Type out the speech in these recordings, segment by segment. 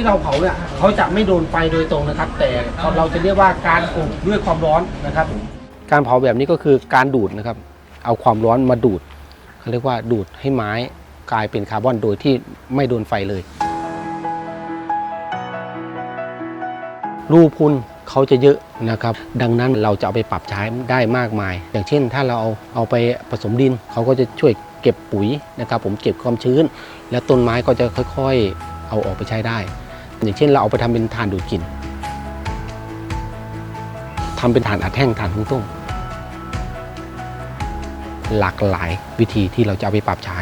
ที่เราเผาเนี่ยเขาจะไม่โดนไฟโดยตรงนะครับ แต่เราจะเรียกว่าการอบด้วยความร้อนนะครับผมการเผาแบบนี้ก็คือการดูดนะครับ เอาความร้อนมาดูดเขาเรียกว่าดูดให้ไม้กลายเป็นคาร์บอนโดยที่ไม่โดนไฟเลย รูพุนเขาจะเยอะนะครับ ดังนั้นเราจะเอาไปปรับใช้ได้มากมาย อย่างเช่น ถ้าเราเอาเอาไปผสมดินเขาก็จะช่วยเก็บปุ๋ยนะครับ ผมเก็บความชื้น และต้นไม้ก็จะค่อย ๆ เอาออกไปใช้ได้ อย่างเช่นเราเอาไปทำเป็นถ่านดูดกลิ่นทำเป็นถ่านอัดแท่งถ่านหุ้งต้มหลากหลายวิธีที่เราจะเอาไปปรับใช้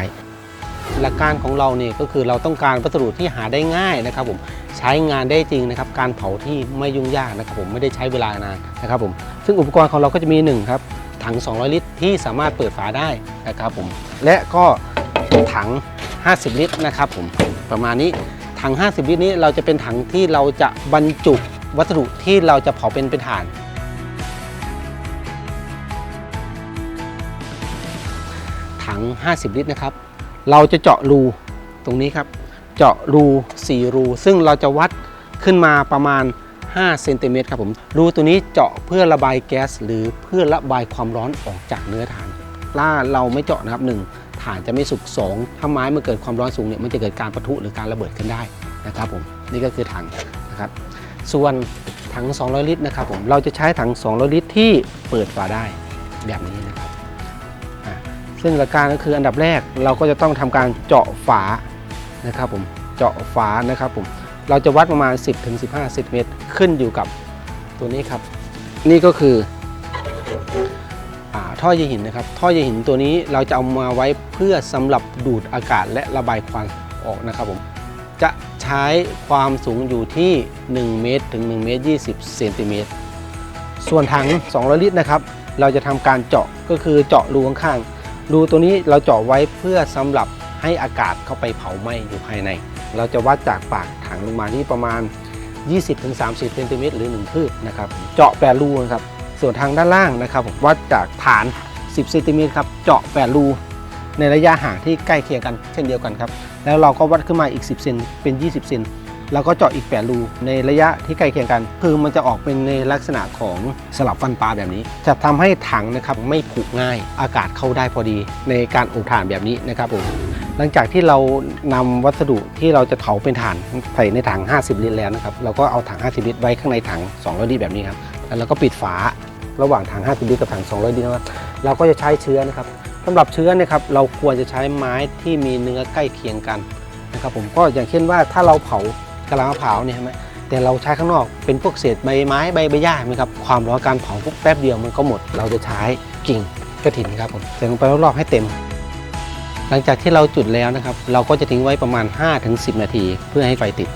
หลักการของเราเนี่ยก็คือเราต้องการวัสดุที่หาได้ง่ายนะครับผมใช้งานได้จริงนะครับ การเผาที่ไม่ยุ่งยากนะครับผมไม่ได้ใช้เวลานานนะครับผมซึ่งอุปกรณ์ของเราก็จะมีหนึ่งครับถัง 200 ลิตร ที่สามารถเปิดฝาได้นะครับผมและก็ถัง 50 ลิตรนะครับผมประมาณนี้ ถัง 50 ลิตรนี้เราจะเป็นถังที่เราจะบรรจุวัสดุที่เราจะเผาเป็นเป็นถ่าน ถัง 50 ลิตรนะครับ เราจะเจาะรูตรงนี้ครับ เจาะรู 4 รู ซึ่งเราจะวัดขึ้นมาประมาณ 5 เซนติเมตรครับผม รูตัวนี้เจาะเพื่อระบายแก๊ส หรือเพื่อระบายความร้อนออกจากเนื้อถ่านถ้าเราไม่เจาะนะครับ 1 ฐานจะไม่สุกสองถ้าไม้เมื่อเกิดความร้อนสูงเนี่ยมันจะเกิดการปะทุหรือการระเบิดกันได้นะครับผมนี่ก็คือถังนะครับส่วนถัง 200 ลิตรนะครับผมเราจะใช้ถัง 200 ลิตรที่เปิดฝาได้แบบนี้นะครับซึ่งหลักการก็คืออันดับแรกเราก็จะต้องทำการเจาะฝานะครับผมเจาะฝานะครับผมเราจะวัดประมาณ 10-15เซนติเมตรขึ้นอยู่กับตัวนี้ครับ นี่ก็คือ ท่อเยหินนะครับ ท่อเยหินตัวนี้เราจะเอามาไว้เพื่อสำหรับดูดอากาศและระบายควันออกนะครับผม จะใช้ความสูงอยู่ที่ 1 เมตรถึง1เมตร20เซนติเมตร ส่วนถัง 200 ลิตรนะครับ เราจะทำการเจาะก็คือเจาะรูข้างๆ รูตัวนี้เราเจาะไว้เพื่อสำหรับให้อากาศเข้าไปเผาไหม้อยู่ภายใน เราจะวัดจากปากถังลงมาที่ประมาณ 20-30เซนติเมตรหรือ 1 คืบนะครับ เจาะแปดรูนะครับ ส่วนทางด้านล่างนะครับผมวัดจากฐาน 10เซนติเมตรครับเจาะแปดรูในระยะห่างที่ใกล้เคียงกันเช่นเดียวกันครับแล้วเราก็วัดขึ้นมาอีก 10เซนเป็น 20เซนแล้วก็เจาะอีกแปดรูในระยะที่ใกล้เคียงกันคือมันจะออกเป็นในลักษณะของสลับฟันปลาแบบนี้ จะทำให้ถังนะครับไม่ผุง่ายอากาศเข้าได้พอดีในการอบถ่านแบบนี้นะครับผมหลังจากที่เรานำวัสดุที่เราจะเผาเป็นถ่านใส่ในถัง 50 ลิตรแล้วนะครับเราก็เอาถัง 50 ลิตรไว้ข้างในถัง 200 ลิตรแบบนี้ครับแล้วเราก็ปิดฝา ระหว่างถัง50ลิตรกับถัง200ลิตรนะครับเราก็จะใช้เชื้อนะครับสำหรับเชื้อนะครับเราควรจะใช้ไม้ที่มีเนื้อใกล้เคียงกันนะครับผมก็อย่างเช่นว่าถ้าเราเผากะลามะพร้าวเนี่ยใช่ไหมแต่เราใช้ข้างนอกเป็นพวกเศษใบไม้ใบใบหญ้าไหมครับความร้อนการเผาปุ๊บแป๊บเดียวมันก็หมด เราจะใช้กิ่งกระถินครับผมใส่ลงไปรอบๆให้เต็ม หลังจากที่เราจุดแล้วนะครับ เราก็จะทิ้งไว้ประมาณ 5-10 นาที เพื่อให้ไฟติด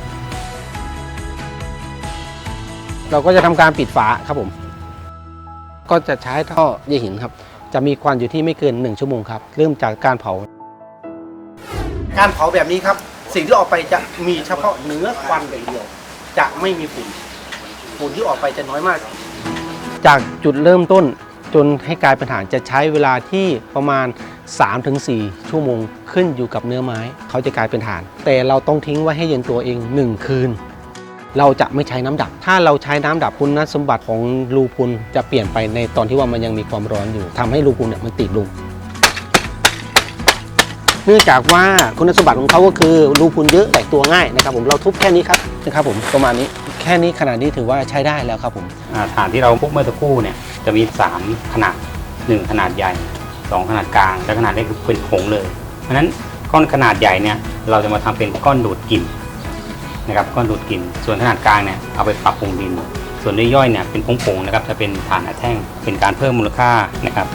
เราก็จะทำการปิดฝาครับผม ก็จะใช้ท่อเยหินครับ จะมีควันอยู่ที่ไม่เกิน 1 ชั่วโมงครับ เริ่มจากการเผา การเผาแบบนี้ครับ สิ่งที่ออกไปจะมีเฉพาะเนื้อควันอย่างเดียว จะไม่มีฝุ่นฝุ่นที่ออกไปจะน้อยมาก จากจุดเริ่มต้นจนให้กลายเป็นฐานจะใช้เวลาที่ประมาณ 3-4 ชั่วโมง ขึ้นอยู่กับเนื้อไม้ เขาจะกลายเป็นฐาน แต่เราต้องทิ้งไว้ให้เย็นตัวเอง 1 คืน เราจะไม่ใช้น้ำดับ ถ้าเราใช้น้ำดับคุณสมบัติของรูพุนจะเปลี่ยนไปในตอนที่ว่ามันยังมีความร้อนอยู่ทำให้รูพุนเนี่ยมันติดรูเนื่องจากว่าคุณสมบัติของเขาก็คือรูพุนเยอะแตกตัวง่ายนะครับผมเราทุบแค่นี้ครับนะครับผมประมาณนี้แค่นี้ขนาดนี้ถือว่าใช้ได้แล้วครับผมฐานที่เราพกเมื่อสักครู่เนี่ยจะมี 3 ขนาด 1 ขนาดใหญ่ 2 ขนาดกลางและขนาดเล็กคือเป็นผงเลยเพราะฉะนั้นก้อนขนาดใหญ่เนี่ยเราจะมาทำเป็นก้อนดูดกลิ่น นะครับก็ดูดกลิ่น ส่วนขนาดกลางเนี่ยเอาไปปรับปรุงดิน ส่วนย่อยๆเนี่ยเป็นผงๆนะครับจะเป็นฐานอัดแท่งเป็นการเพิ่มมูลค่านะครับ